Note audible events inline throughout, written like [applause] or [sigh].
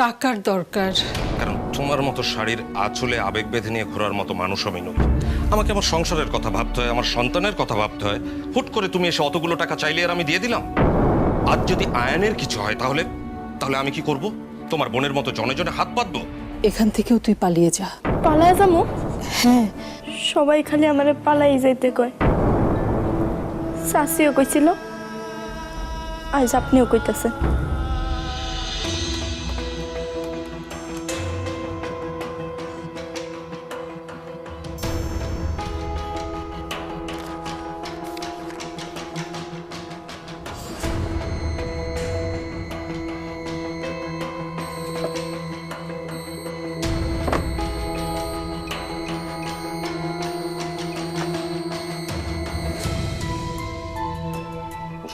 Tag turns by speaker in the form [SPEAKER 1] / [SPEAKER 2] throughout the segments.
[SPEAKER 1] টাকার দরকার।
[SPEAKER 2] কারণ তোমার মতো শাড়ির আঁচলে আবেগ বেঁধে নিয়ে ঘোরার মতো মানুষ আমি নই। আমাকে আমার সংসারের কথা ভাবতে হয় আমার সন্তানের কথা ভাবতে হয়। হুট করে তুমি এসে অতগুলো টাকা চাইলে আর আমি দিয়ে দিলাম। আজ যদি আয়নের কিছু হয় তাহলে তাহলে আমি কি করব? তোমার বোনের মতো জনে জনে হাত পাতবো
[SPEAKER 1] এখান থেকেও তুই পালিয়ে যা।
[SPEAKER 3] পালায় যাব?
[SPEAKER 1] হ্যাঁ।
[SPEAKER 3] সবাই খালি আমারে পালাই যাইতে কয়। শাসিও কইছিল আজ আপনিও কইতাছেন।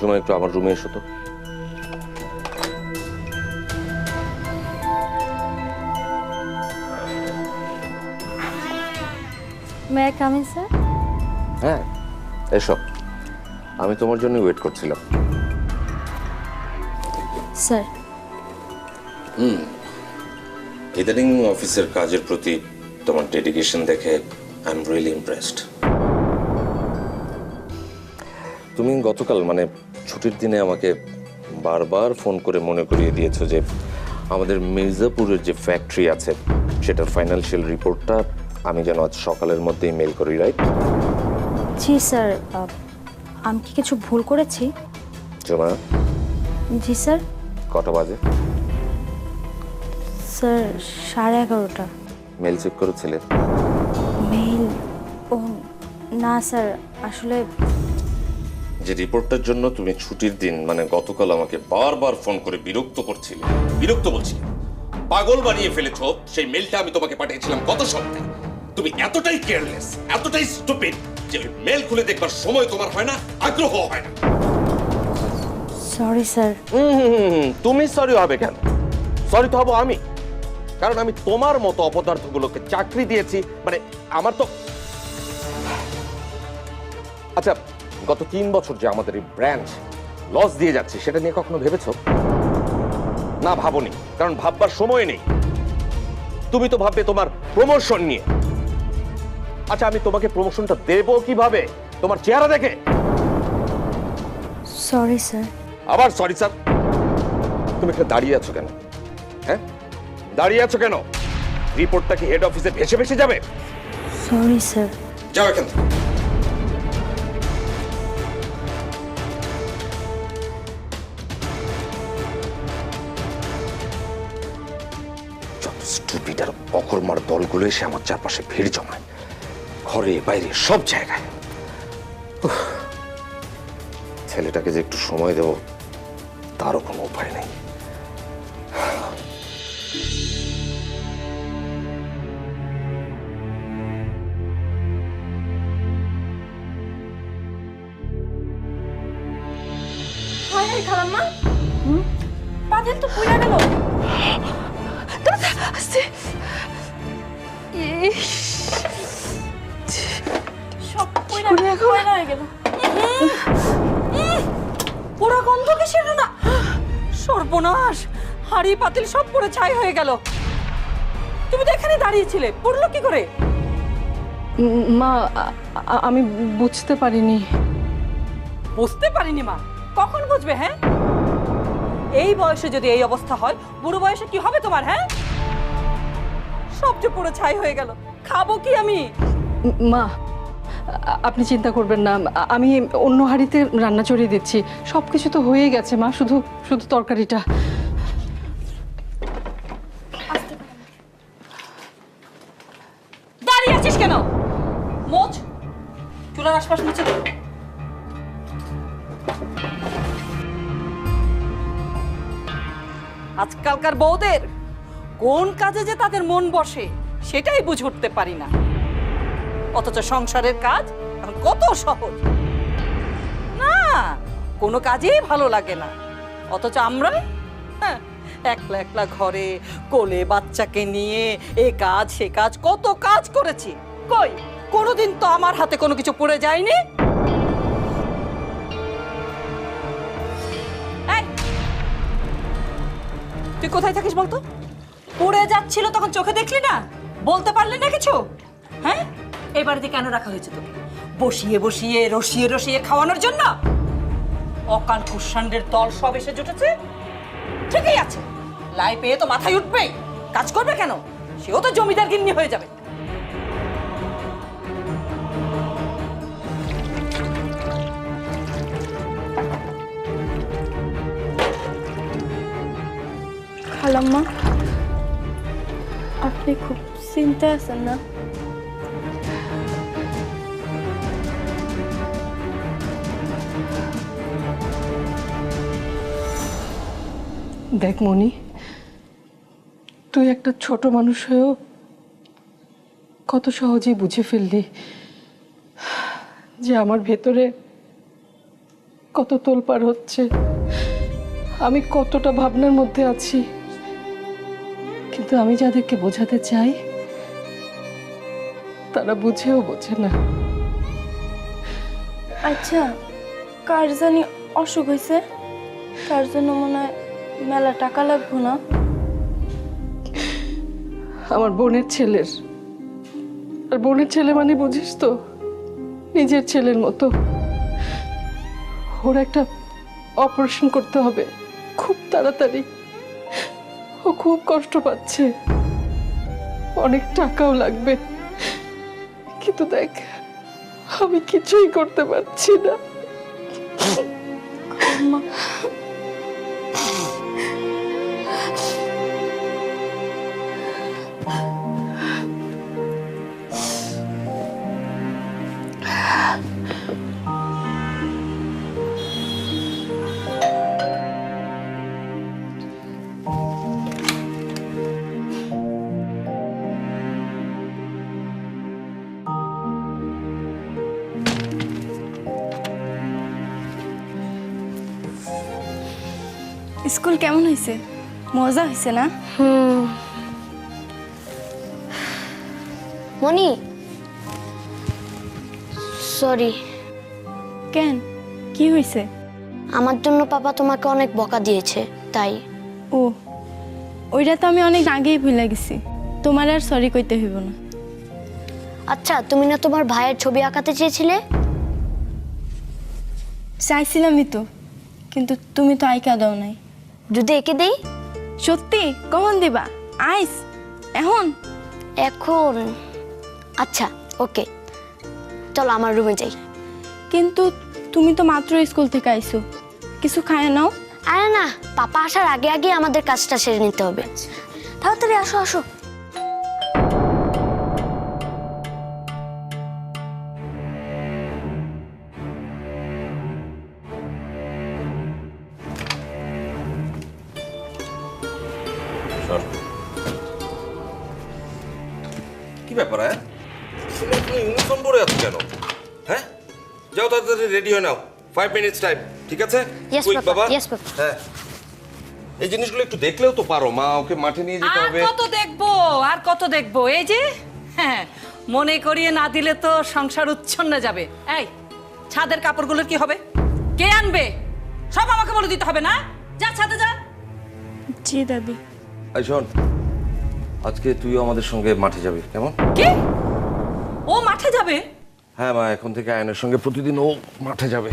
[SPEAKER 2] সময় একটু আমার রুমে এসো তো।
[SPEAKER 4] মে কামিং স্যার
[SPEAKER 2] হ্যাঁ এসো। আমি তোমার জন্য ওয়েট করছিলাম।
[SPEAKER 4] স্যার
[SPEAKER 2] ইদানিং অফিসের কাজের প্রতি তোমার ডেডিকেশন দেখে আই এম রিয়েলি ইমপ্রেসড তুমি গতকাল মানে ছুটির দিনে আমাকে বারবার ফোন করে মনে করিয়ে দিয়েছ যে আমাদের মির্জাপুরের যে ফ্যাক্টরি আছে সেটার ফাইন্যান্সিয়াল রিপোর্টটা আমি যেন আজ সকালের মধ্যেই মেল করি রাইট
[SPEAKER 4] জি স্যার আমি কি কিছু ভুল করেছি?
[SPEAKER 2] জমা
[SPEAKER 4] জি স্যার
[SPEAKER 2] কটা বাজে?
[SPEAKER 4] স্যার সাড়ে এগারোটা।
[SPEAKER 2] মেল চেক করেছিলেন
[SPEAKER 4] মেইল ও না স্যার আসলে
[SPEAKER 2] যে রিপোর্টটার জন্য তুমি ছুটির দিন মানে গতকাল আমাকে বারবার ফোন করে বিরক্ত করছিলে। বিরক্ত বলছি পাগল বানিয়ে ফেলেছ সেই মেলটা আমি তোমাকে পাঠিয়েছিলাম গত সপ্তাহে। তুমি এতটাই কেয়ারলেস এতটাই স্টুপিড যে মেল খুলে দেখবার সময় তোমার হয় না আগ্রহ হয় না।
[SPEAKER 4] সরি স্যার
[SPEAKER 2] তুমি সরি হবে কেন? সরি তো হব আমি। কারণ আমি তোমার মতো অপদার্থগুলোকে চাকরি দিয়েছি মানে আমার তো আচ্ছা গত তিন বছর যে আমাদের এই ব্র্যান্ড লস দিয়ে যাচ্ছে সেটা নিয়ে কখনো ভেবেছো? না ভাবনি কারণ ভাববার সময় নেই। তুমি তো ভাববে তোমার প্রমোশন নিয়ে। আচ্ছা আমি তোমাকে প্রমোশনটা দেবো কীভাবে? তোমার চেহারা দেখে।
[SPEAKER 4] সরি স্যার
[SPEAKER 2] আবার সরি স্যার তুমি এখানে দাঁড়িয়ে আছো কেন? হ্যাঁ? দাঁড়িয়ে আছো কেন? রিপোর্টটা কি হেড অফিসে ভেসে ভেসে যাবে?
[SPEAKER 4] সরি স্যার
[SPEAKER 2] যাও এখান থেকে। যত স্টুপিড আর অকর্মার দলগুলো এসে আমার চারপাশে ভিড় জমায়, ঘরে, বাইরে, সব জায়গায়। ছেলেটাকে যে একটু সময় দেব, তারও কোনো উপায় নেই।
[SPEAKER 3] খালাম্মা। তো পুড়ে গেল। সব পুড়ে পুড়ে হয়ে গেল?
[SPEAKER 5] পোড়া গন্ধ কিসের না? সর্বনাশ হাড়ি পাতিল সব পুরো ছাই হয়ে গেল। তুমি তো এখানে দাঁড়িয়েছিলে পড়ল কি করে?
[SPEAKER 1] মা আমি বুঝতে পারিনি।
[SPEAKER 5] বুঝতে পারিনি মা কখন বুঝবে হ্যাঁ? এই বয়সে যদি এই অবস্থা হয় বুড়ো বয়সে কি হবে তোমার হ্যাঁ? সব যে পুরো ছাই হয়ে গেল। খাব কি আমি?
[SPEAKER 1] মা আপনি চিন্তা করবেন না। আমি অন্য হাঁড়িতে রান্না চড়িয়ে দিচ্ছি। সব কিছু তো হয়ে গেছে মা শুধু শুধু তরকারিটা।
[SPEAKER 5] দাঁড়িয়ে আছিস কেন? মোচ চুলার আশপাশ মুছে আজকালকার বউদের কোন কাজে যে তাদের মন বসে, সেটাই বুঝে উঠতে পারি না। অথচ সংসারের কাজ কত সহজ। না, কোনো কাজেই ভালো লাগে না। অথচ আমরা হ্যাঁ একলা একলা ঘরে, কোলে বাচ্চাকে নিয়ে এ কাজ, সে কাজ, কত কাজ করেছি। কই, কোনোদিন তো আমার হাতে কোনো কিছু পড়ে যায়নি। তুই কোথায় থাকিস বলতো? পুড়ে যাচ্ছিল তখন চোখে দেখলি না? বলতে পারলে না কিছু? হ্যাঁ? এই বাড়িতে কেন রাখা হয়েছে তোকে? বসিয়ে বসিয়ে, রসিয়ে রসিয়ে খাওয়ানোর জন্য? অকাল কুষাণ্ডের দল সব এসে জুটেছে? ঠিকই আছে। লাই পেয়ে তো মাথায় উঠবেই। কাজ করবে কেন? সেও তো জমিদার গিন্নি হয়ে যাবে।
[SPEAKER 3] খালাম্মা আপনি খুব চিন্তায় আছেন না?
[SPEAKER 1] দেখ মনি, তুই একটা ছোট মানুষ হয়েও কত সহজেই বুঝে ফেললি যে আমার ভেতরে কত তোলপার হচ্ছে। আমি কতটা ভাবনার মধ্যে আছি। কিন্তু আমি যাদেরকে বোঝাতে চাই তারা বুঝেও বোঝে না।
[SPEAKER 3] আচ্ছা কার জানি অসুখ হয়েছে? তার জন্য মনে হয় মেলা টাকা লাগবো না?
[SPEAKER 1] আমার বোনের ছেলের। আর বোনের ছেলে মানে বুঝিস তো নিজের ছেলের মতো। ওর একটা অপারেশন করতে হবে খুব তাড়াতাড়ি। ও খুব কষ্ট পাচ্ছে। অনেক টাকাও লাগবে। কিন্তু দেখ আমি কিছুই করতে পারছি না।
[SPEAKER 3] স্কুল কেমন হয়েছে? মজা হয়েছে না?
[SPEAKER 6] মনি? সরি।
[SPEAKER 3] কেন? কি হয়েছে?
[SPEAKER 6] আমার জন্য পাপা তোমাকে অনেক বকা দিয়েছে তাই।
[SPEAKER 3] ও ওইটা তো আমি অনেক আগেই ভুলে গেছি। তোমার আর সরি কইতে হইব না।
[SPEAKER 6] আচ্ছা তুমি না তোমার ভাইয়ের ছবি আঁকাতে চেয়েছিলে?
[SPEAKER 3] চাইছিলামই তো কিন্তু তুমি তো আইকা দাও নাই।
[SPEAKER 6] যদি একে দেই?
[SPEAKER 3] সত্যি কখন দিবা? আইস এখন?
[SPEAKER 6] এখন। আচ্ছা ওকে। চলো আমার রুমে যাই।
[SPEAKER 3] কিন্তু তুমি তো মাত্র স্কুল থেকে আইছো। কিছু খায় নাও।
[SPEAKER 6] আরে না পাপা আসার আগে আগে আমাদের কাজটা সেরে নিতে হবে। তাড়াতাড়ি আসো আসো।
[SPEAKER 2] কি ব্যাপার হ্যাঁ? ইউনিফর্ম পরে আছো কেন? হ্যাঁ? যাও তাড়াতাড়ি রেডি হয়ে নাও। ফাইভ মিনিটস টাইম ঠিক আছে?
[SPEAKER 6] Papa.
[SPEAKER 2] বাবা। হ্যাঁ। এই জিনিসগুলো একটু দেখলেও তো পারো। মা ওকে মাঠে নিয়ে যেতে
[SPEAKER 5] আর
[SPEAKER 2] হবে।
[SPEAKER 5] কত দেখব? আর কত দেখব? এই যে হ্যাঁ মনে করিয়ে না দিলে তো সংসার উচ্ছন্ন যাবে। এই ছাদের কাপড়গুলোর কি হবে? কে আনবে? সব আমাকে বলে দিতে হবে না? যা ছাদে যা।
[SPEAKER 3] জি দাদি।
[SPEAKER 2] এই শোন আজকে তুইও আমাদের সঙ্গে মাঠে যাবি কেমন?
[SPEAKER 5] কি? ও মাঠে যাবে?
[SPEAKER 2] হ্যাঁ মা এখন থেকে আয়নের সঙ্গে প্রতিদিন ও মাঠে যাবে।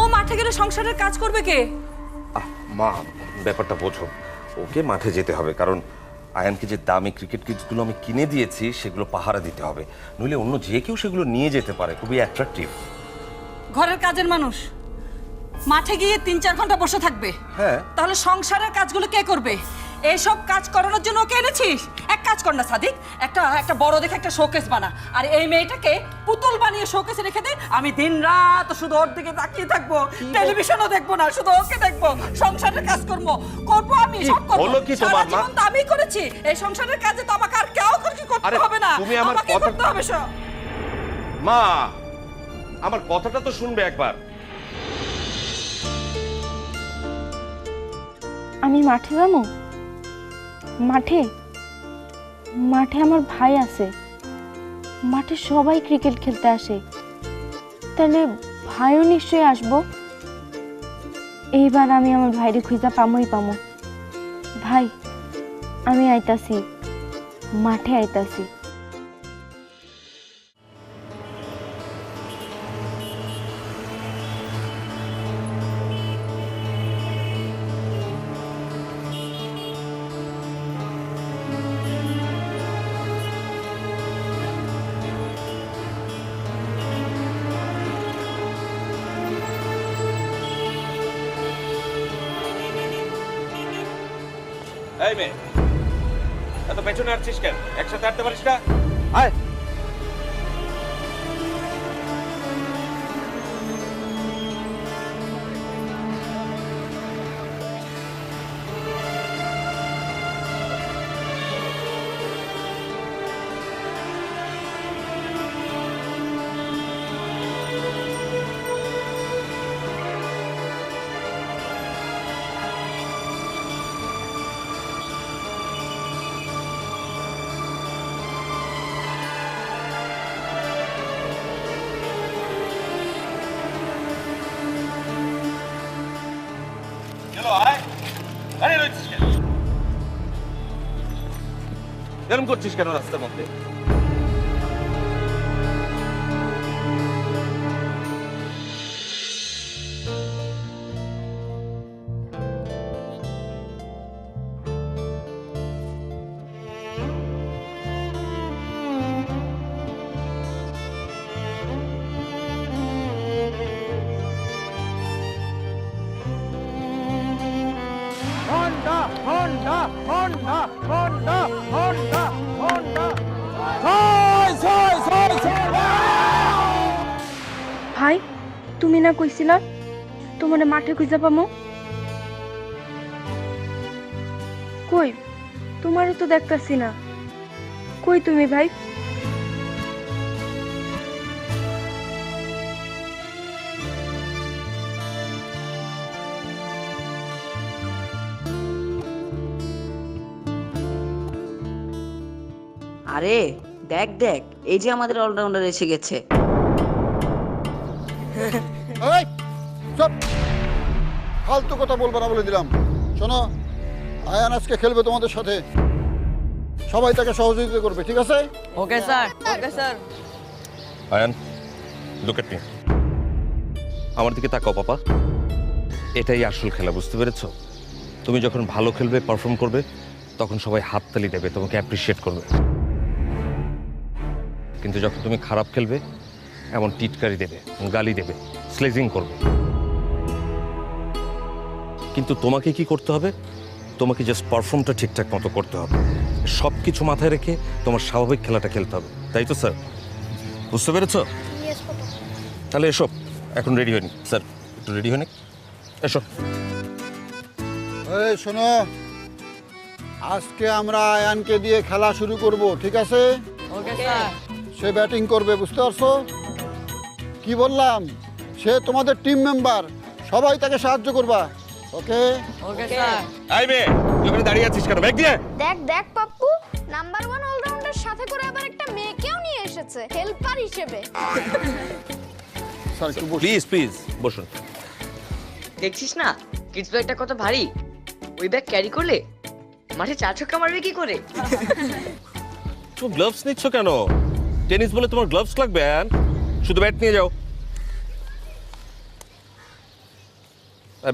[SPEAKER 5] ও মাঠে গেলে সংসারের কাজ করবে কে?
[SPEAKER 2] আহ মা ব্যাপারটা বোঝো। ওকে মাঠে যেতে হবে কারণ আয়ানকে যে দামি ক্রিকেট কিটসগুলো আমি কিনে দিয়েছি সেগুলো পাহারা দিতে হবে। নইলে অন্য যে কেউ সেগুলো নিয়ে যেতে পারে খুবই অ্যাট্রাকটিভ
[SPEAKER 5] ঘরের কাজের মানুষ। মাঠে গিয়ে তিন চার ঘণ্টা বসে থাকবে।
[SPEAKER 2] হ্যাঁ।
[SPEAKER 5] তাহলে সংসারের কাজগুলো কে করবে? এইসব কাজ করানোর জন্য ওকে এনেছিস? এক কাজ কর না সাদিক। একটা একটা বড় দেখে একটা শোকেস বানা। আর এই মেয়েটাকে পুতুল বানিয়ে শোকেসে রেখে দে। আমি দিন রাত শুধু ওর দিকে তাকিয়ে থাকব। টেলিভিশনও দেখব না শুধু ওকে দেখব। সংসারের কাজ করব। করব আমি সব করব।
[SPEAKER 2] হলো কি তোমার, মা?
[SPEAKER 5] জীবন তো আমি করেছি। এই সংসারের কাজে তো আমাকে আর কেউ কিছু করতে হবে না?
[SPEAKER 2] তুমি আমার কথা-
[SPEAKER 5] করতে হবে সব।
[SPEAKER 2] মা আমার কথাটা তো শুনবে একবার।
[SPEAKER 3] আমি মাঠে যাব? মাঠে? মাঠে আমার ভাই আছে। মাঠে সবাই ক্রিকেট খেলতে আসে। তাহলে ভাইও নিশ্চয়ই আসব? এইবার আমি আমার ভাইরে খুঁজা পামোই পামো। ভাই, আমি আইতাছি। মাঠে আইতাছি।
[SPEAKER 2] এই মেয়ে এত পেছনে আসছিস কেন? একসাথে হাঁটতে পারিস না? করছিস কেন রাস্তার মধ্যে
[SPEAKER 3] না কইছিলা? তোমারে মাঠে খুঁজা পামো? কই? তোমারও তো দেখতাছি না। কই তুমি ভাই?
[SPEAKER 7] আরে, দেখ দেখ, এই যে আমাদের অলরাউন্ডার এসে গেছে।
[SPEAKER 8] এই চুপ। ফালতু কথা বলব না বলে দিলাম। শোনো আয়ান আজকে খেলবে তোমাদের সাথে। সবাই তাকে সহযোগিতা করবে ঠিক আছে?
[SPEAKER 7] Okay sir. Okay sir.
[SPEAKER 2] Ayan look at me আমার দিকে তাকাও পাপা। এটাই আসল খেলা বুঝতে পেরেছ? তুমি যখন ভালো খেলবে পারফর্ম করবে তখন সবাই হাততালি দেবে তোমাকে অ্যাপ্রিসিয়েট করবে। কিন্তু যখন তুমি খারাপ খেলবে এমন টিটকারি দেবে গালি দেবে স্লেজিং করবে। কিন্তু তোমাকে কি করতে হবে? তোমাকে জাস্ট পারফর্মটা ঠিকঠাক মতো করতে হবে। সব কিছু মাথায় রেখে তোমার স্বাভাবিক খেলাটা খেলতে হবে। তাই তো স্যার? বুঝতে পেরেছ? তাহলে এসো এখন রেডি হয়নি স্যার একটু রেডি হয়নি এসো।
[SPEAKER 8] এই শোনো। আজকে আমরা আয়ানকে দিয়ে খেলা শুরু করব ঠিক আছে? সে ব্যাটিং করবে বুঝতে পারছ? কি বললাম? সে তোমাদের টিম মেম্বার সবাই তাকে সাহায্য করবা। ওকে?
[SPEAKER 7] Okay sir.
[SPEAKER 2] আই বে তুই ওখানে দাঁড়িয়ে আছিস কেন? ব্যাগ দিয়ে
[SPEAKER 9] দেখ দেখ পাপ্পু নাম্বার ওয়ান অলরাউন্ডার সাথে করে আবার একটা মেয়েকেও নিয়ে এসেছে হেল্পার হিসেবে।
[SPEAKER 8] স্যার একটু বসুন।
[SPEAKER 2] প্লিজ প্লিজ বসুন।
[SPEAKER 10] দেখছিস না? কিডস ব্যাগটা কত ভারী? ওই ব্যাগ ক্যারি করলে মাঠে চার ছক্কা মারবে কি করে? [laughs]
[SPEAKER 2] তুমি গ্লাভস নিচ্ছ কেন? টেনিস বলে তোমার গ্লাভস লাগবে শুধু ব্যাট নিয়ে যাও।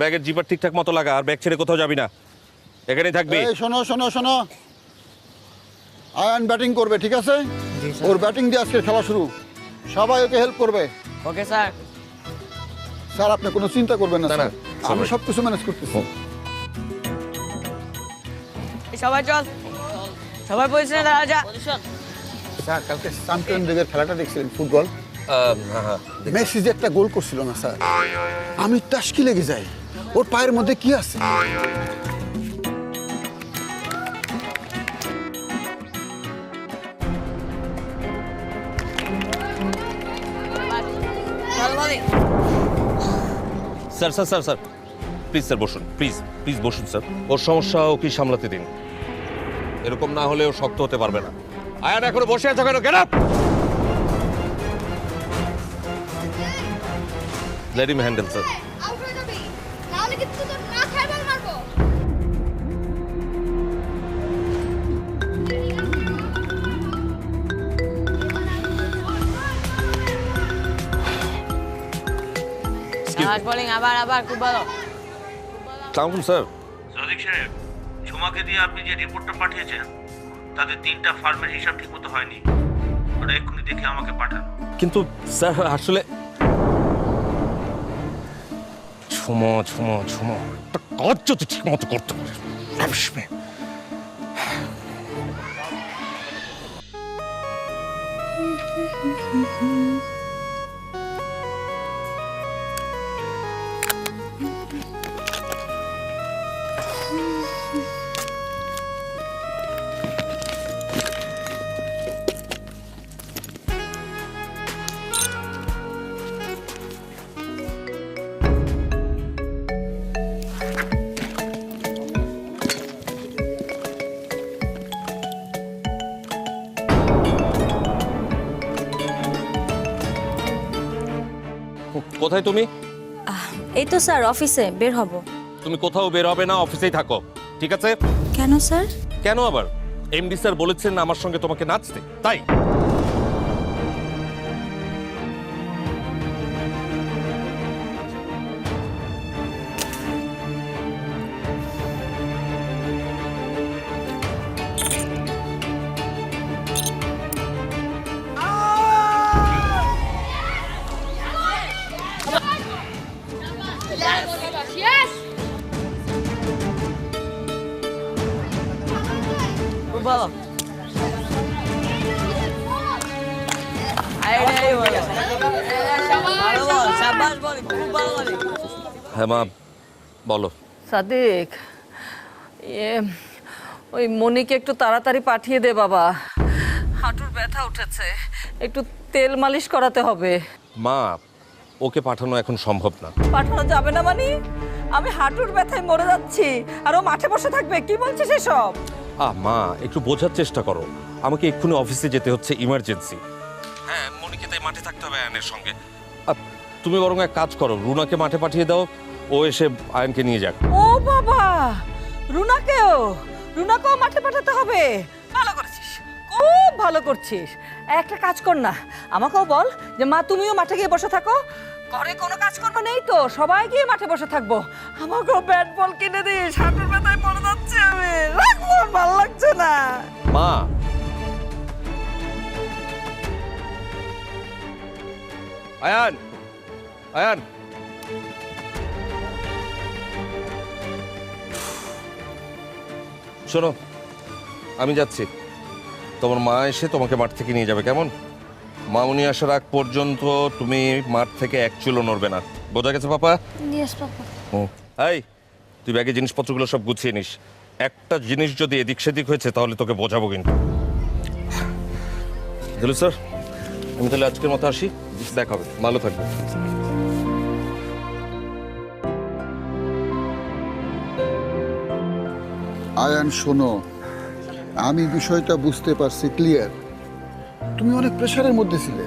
[SPEAKER 2] ব্যাগের জিপার ঠিকঠাক মতো লাগা আর ব্যাগ ছেড়ে কোথাও যাবি না। এখানেই থাকবি।
[SPEAKER 8] এই শোনো শোনো শোনো। আয়ান ব্যাটিং করবে ঠিক আছে? ওর ব্যাটিং দিয়ে আজকে খেলা শুরু। সবাই ওকে হেল্প করবে।
[SPEAKER 7] ওকে স্যার
[SPEAKER 8] স্যার আপনি কোনো চিন্তা করবেন না স্যার। আমি. সব কিছু ম্যানেজ করতেছি
[SPEAKER 7] সবাই চল। সবাই পজিশনে দাঁড়া যা।
[SPEAKER 8] স্যার কালকে চ্যাম্পিয়ন লিগের খেলাটা দেখছিলেন ফুটবল। মেসি যে একটা গোল করছিল না স্যার। আমি টাসকি লেগে যাই। ওর পায়ের মধ্যে কি আছে?
[SPEAKER 2] Sir sir sir sir. Please sir বসুন। প্লিজ প্লিজ বসুন স্যার। ওর সমস্যা ওকে সামলাতে দিন? এরকম না হলে ও শক্ত হতে পারবে না। আয়ান এখনও বসে আছো কেন? Get up let him handle sir
[SPEAKER 10] আবার আবার খুব ভালো।
[SPEAKER 2] স্যার
[SPEAKER 11] সোমাকে দিয়ে আপনি যে রিপোর্টটা পাঠিয়েছেন ফার্মের হিসাব হয়নি। ওটা এক্ষুনি দেখে আমাকে পাঠান।
[SPEAKER 2] কিন্তু স্যার আসলে ছুমো ছুমো ছুমো একটা কাজ যদি ঠিক মতো করতে পারে আসবে। [laughs] কোথায় তুমি?
[SPEAKER 4] এই তো স্যার অফিসে বের হব।
[SPEAKER 2] তুমি কোথাও বের হবে না অফিসেই থাকো ঠিক আছে?
[SPEAKER 4] কেন স্যার?
[SPEAKER 2] কেন আবার? এমডি স্যার বলেছেন আমার সঙ্গে তোমাকে নাচতে তাই? মা বলো।
[SPEAKER 5] সাদিক এ ওই মনিকে একটু তাড়াতাড়ি পাঠিয়ে দে বাবা। হাঁটুর ব্যথা উঠেছে। একটু তেল মালিশ করাতে হবে।
[SPEAKER 2] মা ওকে পাঠানো এখন সম্ভব না।
[SPEAKER 5] পাঠানো যাবে না মানে? আমি হাঁটুর ব্যথায় মরে যাচ্ছি আর ও মাঠে বসে থাকবে কি বলছিস এসব?
[SPEAKER 2] আহ মা একটু বোঝার চেষ্টা করো। আমাকে এক্ষুনি অফিসে যেতে হচ্ছে ইমার্জেন্সি। হ্যাঁ মনিকে তাই মাঠে থাকতে হবে আয়নের সঙ্গে। তুমি বরং এক কাজ করো রুনাকে মাঠে পাঠিয়ে দাও ও এসে আয়নকে নিয়ে যাক।
[SPEAKER 5] ও বাবা! রুনাকেও? রুনাকেও মাঠে পাঠাতে হবে। ভালো করেছিস। খুব ভালো করছিস। একটা কাজ কর না। আমাকেও বল যে মা তুমিও মাঠে গিয়ে বসে থাকো। ঘরে কোনো কাজ করব নেই তো। সবাই গিয়ে মাঠে বসে থাকব। আমাকেও ব্যাট বল কিনে দিস। হাঁটুর ব্যথায় পড়ে যাচ্ছে আমি। রাখব ভালো লাগছে না।
[SPEAKER 2] মা! আয়ান! আয়ান! শোনো আমি যাচ্ছি। তোমার মা এসে তোমাকে মাঠ থেকে নিয়ে যাবে কেমন? মামুনি আসার আগ পর্যন্ত তুমি মাঠ থেকে এক চুলো নড়বে না। বোঝা গেছে পাপা? হুম এই তুই ব্যাগে জিনিসপত্রগুলো সব গুছিয়ে নিস। একটা জিনিস যদি এদিক সেদিক হয়েছে তাহলে তোকে বোঝাবো কিন্তু। দিলু স্যার আমি তাহলে আজকের মতো আসি। দেখা হবে। ভালো থাকবে।
[SPEAKER 8] আয়ান, শোনো। আমি বিষয়টা বুঝতে পারছি ক্লিয়ার তুমি অনেক প্রেশারের মধ্যে ছিলে।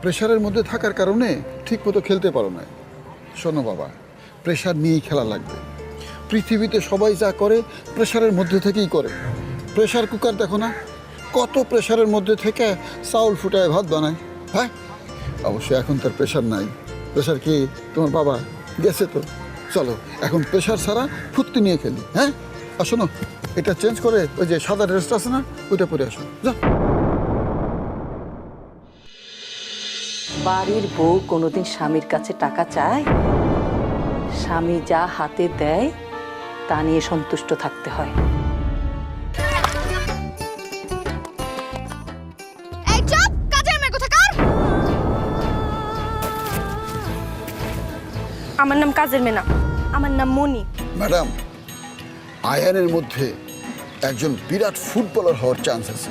[SPEAKER 8] প্রেশারের মধ্যে থাকার কারণে ঠিক মতো খেলতে পারো না শোনো বাবা প্রেশার নিয়েই খেলা লাগবে। পৃথিবীতে সবাই যা করে প্রেশারের মধ্যে থেকেই করে। প্রেশার কুকার দেখো না, কত প্রেশারের মধ্যে থেকে চাউল ফুটায়, ভাত বানায়। হ্যাঁ? অবশ্য এখন তার প্রেশার নাই। প্রেশার কি তোমার বাবা? গেছে তো। চলো, এখন প্রেশার ছাড়া ফুর্তি নিয়ে খেলি। হ্যাঁ? আর শোনো এটা চেঞ্জ করে ওই যে সাদা ড্রেসটা আছে না ওইটা পরে আসো। যা।
[SPEAKER 5] বাড়ির বউ কোনোদিন স্বামীর কাছে টাকা চায়? স্বামী যা হাতে দেয় তা নিয়ে সন্তুষ্ট থাকতে হয়।
[SPEAKER 3] আমার নাম কাজের মেনা। আমার নাম মনি
[SPEAKER 8] ম্যাডাম আয়ানের মধ্যে একজন বিরাট ফুটবলার হওয়ার চান্স আছে।